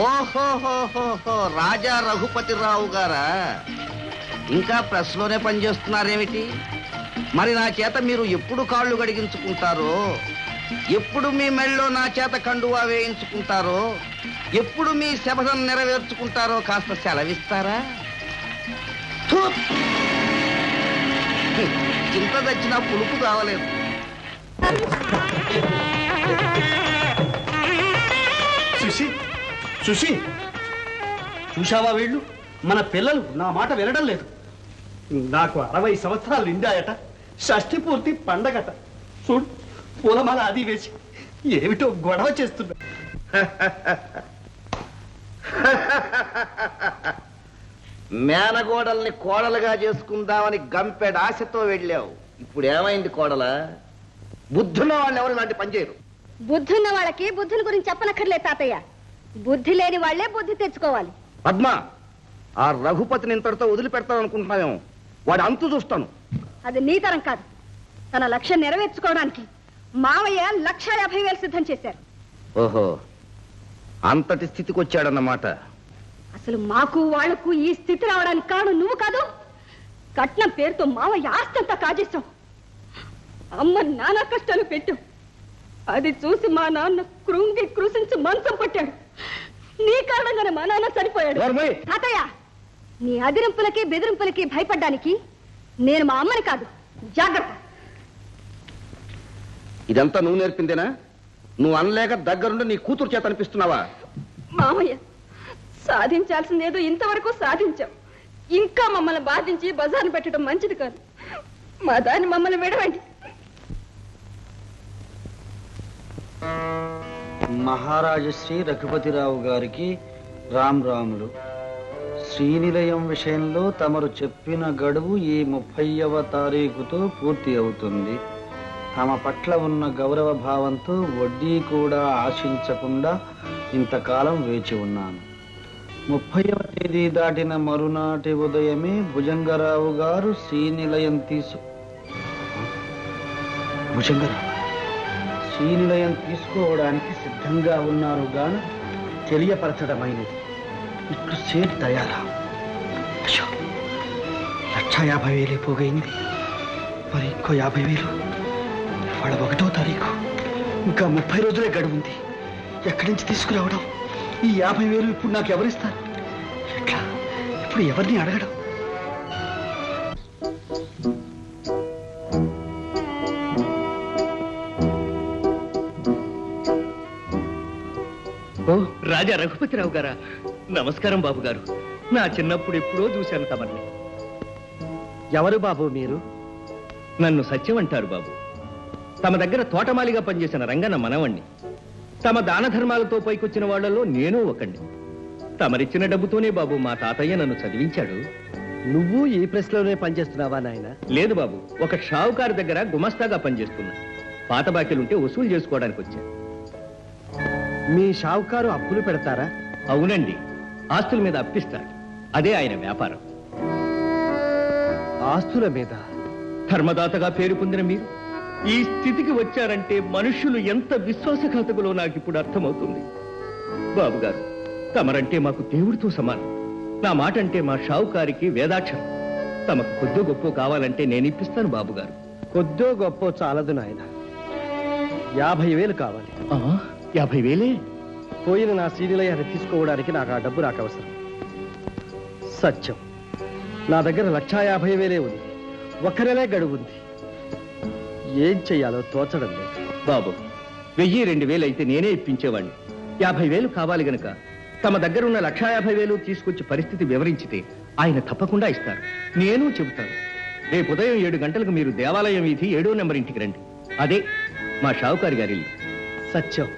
ఓహోహోహోహో రాజా రఘుపతిరావు గారా. ఇంకా ప్రెస్లోనే పనిచేస్తున్నారేమిటి? మరి నా చేత మీరు ఎప్పుడు కాళ్ళు గడిగించుకుంటారో ఎప్పుడు మీ మెళ్ళో నా చేత కండువా వేయించుకుంటారో? ఎప్పుడు మీ శపథం నెరవేర్చుకుంటారో కాస్త సెలవిస్తారా? థు! ఇంత తెచ్చినా పులుపు కావలేదు. సుశీ సుషి చూశావా వీళ్ళు? మన పిల్లలు నా మాట వినడం లేదు. నాకు అరవై సంవత్సరాలు నిండాయట. షష్ఠి పూర్తి పండగట. చూడు పూలమాల అది వేసి ఏమిటో గొడవ చేస్తున్నా. మేనగోడల్ని కోడలుగా చేసుకుందామని గంపెడు ఆశతో వెళ్ళావు. ఇప్పుడు ఏమైంది కోడల? బుద్ధున్న వాళ్ళు ఎవరు ఇలాంటి పని చేయరు? బుద్ధున్న వాళ్ళకి బుద్ధుని గురించి చెప్పనక్కర్లేదు తాతయ్య. బుద్ధి లేని వాళ్ళే బుద్ధి తెచ్చుకోవాలి. పద్మ ఆ రఘుపతిని ఇంతటితో వదిలిపెడతాను అనుకుంటున్నావేమో వాడి అంతు చూస్తాను. అది నీ తరం కాదు. తన లక్ష్యం నెరవేర్చుకోవడానికి మావయ్య లక్ష యాభై వేలు సిద్ధం చేశారు. ఓహో అంతటి స్థితికి వచ్చాడన్నమాట. అసలు మాకు వాళ్ళకు ఈ స్థితి రావడానికి కారణం నువ్వు కాదు? కట్నం పేరుతో మావయ్య ఆస్తంతా కాజేశాం. అమ్మ నానా కష్టాలు పెట్టు. అది చూసి మా నాన్న కృంగి కృషించి మంచం పట్టాడు. నీ కారణంగానే మా నాన్న చనిపోయాడు! తాతయ్య నీ అదిరింపులకి బెదిరింపులకి భయపడ్డానికి నేను మా అమ్మని కాదు జాగ్రత్త. ఇదంతా నువ్వు నేర్పిందేనా? నువ్వు అనలేక దగ్గరుండి నీ కూతురు చేత అనిపిస్తున్నావా? మామయ్య సాధించాల్సిందేదో ఇంతవరకు సాధించాం. ఇంకా మమ్మల్ని బాధించి బజార్ని పెట్టడం మంచిది కాదు. మా దాన్ని మమ్మల్ని విడవండి. మహారాజశ్రీ రఘుపతిరావు గారికి రామ్ రాములు. శ్రీనిలయం విషయంలో తమరు చెప్పిన గడువు ఈ ముప్పైవ తారీఖుతో పూర్తి అవుతుంది. తమ పట్ల ఉన్న గౌరవ భావంతో వడ్డీ కూడా ఆశించకుండా ఇంతకాలం వేచి ఉన్నాను. ముప్పైవ తేదీ దాటిన మరునాటి ఉదయమే భుజంగరావు గారు శ్రీనిలయం తీసు భుజంగరావు? శ్రీనిలయం తీసుకోవడానికి సిద్ధంగా ఉన్నారు గాను తెలియపరచడమైనది. ఇట్లు సేట్ తయారా? అయ్యో లక్ష యాభై వేలే పోగైంది మరి ఇంకో యాభై వేలు? వాళ్ళ ఒకటో తారీఖు. ఇంకా ముప్పై రోజులే గడువుంది. ఎక్కడి నుంచి తీసుకురావడం? ఈ యాభై వేలు ఇప్పుడు నాకు ఎవరిస్తారు? ఎట్లా? ఇప్పుడు ఎవరిని అడగడం? రాజా రఘుపతిరావు గారా? నమస్కారం బాబు గారు. నా చిన్నప్పుడు ఎప్పుడో చూశాను తమని ఎవరు బాబు మీరు? నన్ను సత్యం అంటారు బాబు. తమ దగ్గర తోటమాలిగా పనిచేసిన రంగన్న మనవణ్ణి. తమ దాన ధర్మాలతో పైకొచ్చిన వాళ్ళలో నేను ఒకండి తమరిచ్చిన డబ్బుతోనే బాబు మా తాతయ్య నన్ను చదివించాడు. నువ్వు ఈ ప్రెస్లోనే పనిచేస్తున్నావా నాయన? లేదు బాబు ఒక షావుకారు దగ్గర గుమస్తాగా పనిచేస్తున్నా. పాత బాకీలుంటే వసూలు చేసుకోవడానికి వచ్చా మీ షావుకారు అప్పులు పెడతారా? అవునండి. ఆస్తుల మీద అప్పిస్తాడు అదే ఆయన వ్యాపారం. ఆస్తుల మీద? ధర్మదాతగా పేరు పొందిన మీరు? ఈ స్థితికి వచ్చారంటే మనుష్యులు ఎంత విశ్వాసఘాతకులో నాకు ఇప్పుడు అర్థమవుతుంది. బాబు గారు తమరంటే మాకు దేవుడితో సమానం. నా మాట అంటే మా షావుకారికి వేదాక్షరం. తమకు కొద్ది గొప్ప కావాలంటే నేను ఇప్పిస్తాను బాబు గారు కొద్దో గొప్ప చాలదు నాయన. యాభై వేలు కావాలి. ఆ, యాభై వేలే? పోయిన నా సీనిలయాన్ని తీసుకోవడానికి నాకు ఆ డబ్బు నాకు అవసరం. సత్యం. నా దగ్గర లక్షా యాభై వేలే ఉంది. ఒక్క నెలే గడువు ఉంది ఏం చెయ్యాలో తోచడం లేదు. బాబు వెయ్యి రెండు వేలు అయితే నేనే ఇప్పించేవాడిని యాభై వేలు కావాలి గనుక తమ దగ్గర ఉన్న లక్షా యాభై వేలు తీసుకొచ్చి పరిస్థితి వివరించితే ఆయన తప్పకుండా ఇస్తారు. నేను చెబుతాను. రేపు ఉదయం ఏడు గంటలకు మీరు దేవాలయం వీధి ఏడో నెంబర్ ఇంటికి రండి. అదే మా షావుకారి గారి ఇల్లు. సత్యం.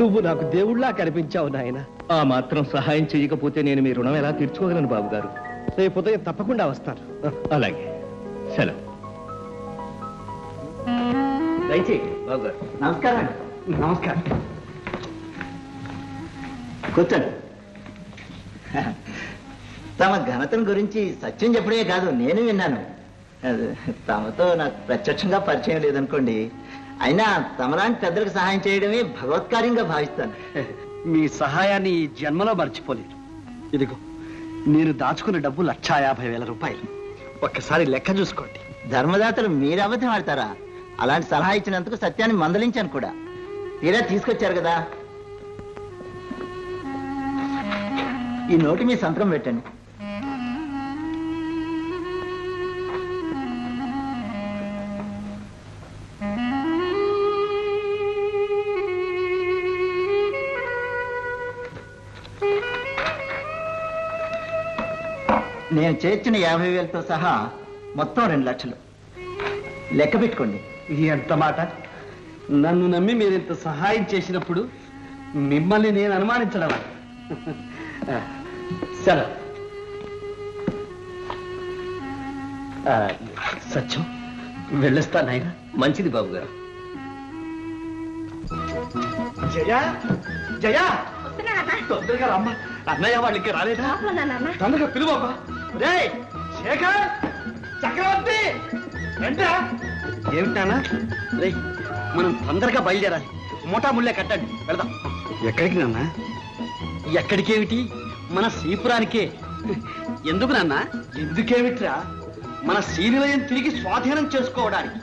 నువ్వు నాకు దేవుళ్ళా కనిపించావు నాయన. ఆ మాత్రం సహాయం చేయకపోతే నేను మీ రుణం ఎలా తీర్చుకోగలను బాబు గారు రేపు ఉదయం తప్పకుండా వస్తాను. అలాగే. సెలవు. దయచేయండి బాబు గారు నమస్కారం. నమస్కారం. కూర్చోండి. తమ ఘనతను గురించి సత్యం చెప్పడే కాదు నేను విన్నాను. తమతో నాకు ప్రత్యక్షంగా పరిచయం లేదనుకోండి అయినా తమలాంటి పెద్దలకు సహాయం చేయడమే భగవత్కార్యంగా భావిస్తాను. మీ సహాయాన్ని ఈ జన్మలో మర్చిపోలేను ఇదిగో నేను దాచుకున్న డబ్బు లక్షా యాభై వేల రూపాయలు. ఒక్కసారి లెక్క చూసుకోండి. ధర్మదాతలు మీరు అబద్ధం ఆడతారా? అలాంటి సలహా ఇచ్చినందుకు సత్యాన్ని మందలించాను కూడా. తీరా తీసుకొచ్చారు కదా. ఈ నోటు మీ సంతకం పెట్టండి. నేను చేర్చిన యాభై వేలతో సహా మొత్తం రెండు లక్షలు. లెక్క పెట్టుకోండి. ఎంత మాట? నన్ను నమ్మి మీరు ఇంత సహాయం చేసినప్పుడు మిమ్మల్ని నేను అనుమానించడమా సరే. ఆ, సత్యం వెళ్ళొస్తా నాయన. మంచిది బాబు గారు. జయ జయ. తొందరగా రమ్మా. అన్నయ్య వాళ్ళకి రాలేదా? తొందరగా పిలువమ్మా. రే శేఖర్ చక్రవర్తి ఏమిటానా రే మనం తొందరగా బయలుదేరాలి. మోటా ముళ్ళే కట్టండి. వెళదాం. ఎక్కడికి నాన్న? ఎక్కడికేమిటి? మన శ్రీపురానికే. ఎందుకు నాన్న? ఎందుకేమిట్రా? మన శ్రీనిలయం తిరిగి స్వాధీనం చేసుకోవడానికి.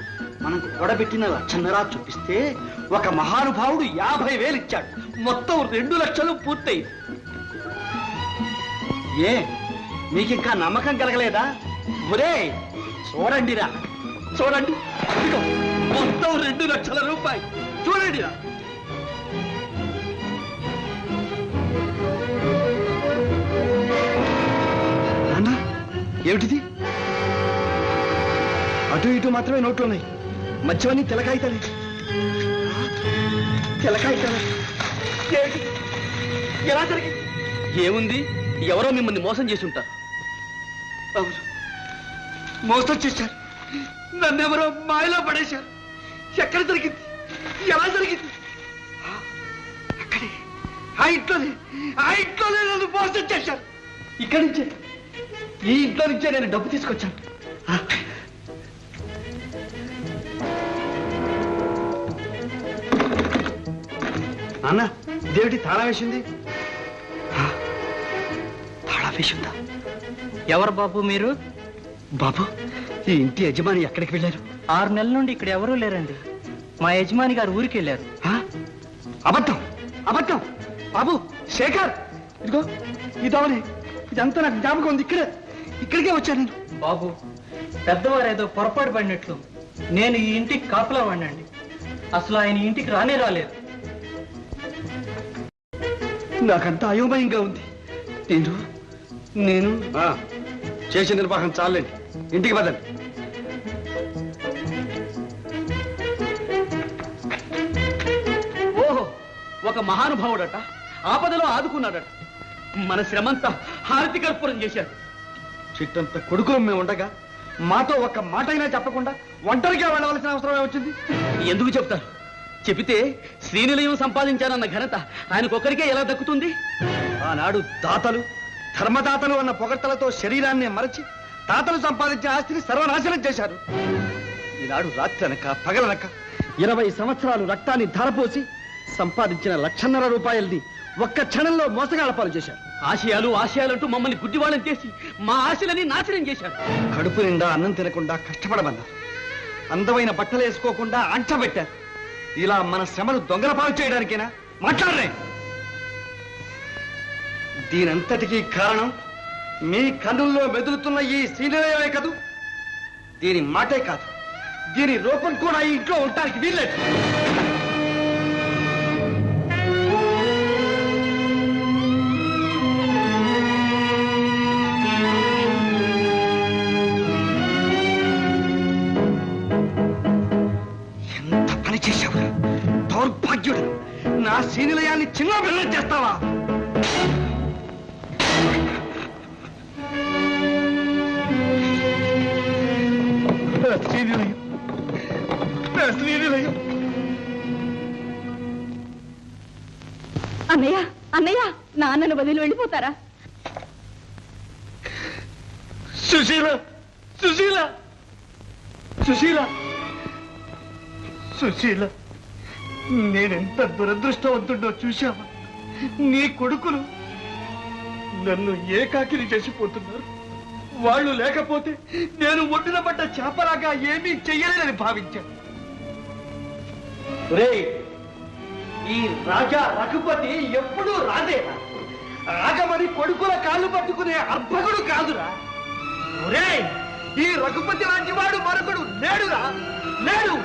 మనం కూడబెట్టిన లక్షన్నరా చూపిస్తే ఒక మహానుభావుడు యాభై వేలు ఇచ్చాడు. మొత్తం రెండు లక్షలు పూర్తయి ఏ? నీకింకా నమ్మకం కలగలేదా? ఒరే చూడండిరా. చూడండి. ఇదిగో, మొత్తం రెండు లక్షల రూపాయి చూడండిరా. అన్నా ఏమిటిది? అటు ఇటు మాత్రమే నోట్లు ఉన్నాయి మధ్యవన్నీ తెలకాయితలే తెలకాయితలే ఏమిటి ఎలా జరిగింది? ఏముంది? ఎవరో మిమ్మల్ని మోసం చేసి ఉంటారు. అవును. మోసం చేశారు. నన్నెవరో మాయలో పడేశారు. ఎక్కడ జరిగింది? ఎలా జరిగింది? ఆ, అక్కడే. ఆ ఇంట్లోనే. ఆ ఇంట్లోనే నన్ను మోసం చేశారు. ఇక్కడి నుంచే. ఈ ఇంట్లో నుంచే నేను డబ్బు తీసుకొచ్చాను. ఆ, దేవుడి ఇదేమిటి తాళం వేసింది? ఆ, తాళం వేసిందా? ఎవరు బాబు మీరు? బాబు ఈ ఇంటి యజమాని ఎక్కడికి వెళ్ళారు? ఆరు నెలల నుండి ఇక్కడ ఎవరూ లేరండి. మా యజమాని గారు ఊరికి వెళ్ళారు. ఆ? అబద్ధం అబద్ధం. బాబు శేఖర్ ఇదిగో ఇదవనే ఇదంతా నాకు జ్ఞాపకం ఉంది ఇక్కడే ఇక్కడికే వచ్చాను నేను. బాబు పెద్దవారు ఏదో పొరపాటు పడినట్లు నేను ఈ ఇంటికి కాపలా వాడినండి. అసలు ఆయన ఈ ఇంటికి రానే రాలేదు. నాకంతా అయోమయంగా ఉంది. నేను నేను? చేసిన నిర్వాహం చాలండి. ఇంటికి పదండి. ఓహో ఒక మహానుభావుడట. ఆపదలో ఆదుకున్నాడట. మన శ్రమంతా హారతి కర్పూరం చేశాడు చిట్టంత కొడుకులు మేము ఉండగా మాతో ఒక్క మాట అయినా చెప్పకుండా ఒంటరిగా వెళ్ళవలసిన అవసరమే వచ్చింది? ఎందుకు చెప్తారు? చెబితే శ్రీనిలయం సంపాదించానన్న ఘనత ఆయనకొక్కరికే ఎలా దక్కుతుంది? ఆనాడు దాతలు ధర్మదాతలు అన్న పొగడ్తలతో శరీరాన్ని మరచి తాతలు సంపాదించిన ఆస్తిని సర్వనాశనం చేశారు. ఈనాడు రాత్రి అనక పగలనక ఇరవై సంవత్సరాలు రక్తాన్ని ధారపోసి సంపాదించిన లక్షన్నర రూపాయల్ని ఒక్క క్షణంలో మోసగాళ్ళ పాలు చేశారు. ఆశయాలు ఆశయాలంటూ మమ్మల్ని గుడ్డివాళ్ళని చేసి మా ఆశలని నాశనం చేశారు. కడుపు నిండా అన్నం తినకుండా కష్టపడమన్నారు. అందమైన బట్టలు వేసుకోకుండా అంటబెట్టారు ఇలా మన శ్రమను దొంగల పాలు చేయడానికేనా? మాట్లాడరే! దీనంతటికీ కారణం మీ కన్నుల్లో మెదులుతున్న ఈ శ్రీనిలయమే కదూ? దీని మాటే కాదు దీని రూపం కూడా ఈ ఇంట్లో ఉండటానికి వీల్లేదు. ఎంత పని చేశావు దౌర్భాగ్యుడు. నా శ్రీనిలయాన్ని చిన్న పిల్లలు చేస్తావా? శ్రీనిలయం అన్నయ్య అన్నయ్య నాన్నను వదిలి వెళ్ళిపోతారా? సుశీల సుశీల సుశీల సుశీల నేనెంత దురదృష్టవంతుడో చూశావా? నీ కొడుకులు నన్ను ఏకాకిని చేసిపోతున్నారు. వాళ్ళు లేకపోతే నేను ఒడ్డున పడ్డ చేపలాగా ఏమీ చెయ్యలేనని భావించాను ఒరేయ్, ఈ రాజా రఘుపతి ఎప్పుడూ రాదేరా రాగమని కొడుకుల కాళ్ళు పట్టుకునే అర్భకుడు కాదురా. ఒరే ఈ రఘుపతి లాంటి వాడు మరొకడు లేడురా. లేడు.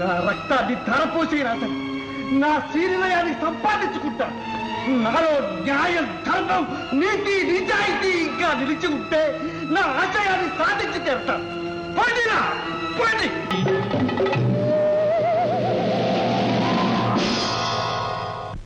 నా రక్తాన్ని ధరపోసే రాతను నా శరీరయాన్ని సంపాదించుకుంటాను నాలో న్యాయం ధర్మం నీతి నిజాయితీ ఇంకా నిలిచి ఉంటే నా ఆశయాన్ని సాధించి తీరుతాను. పండిరా పండి.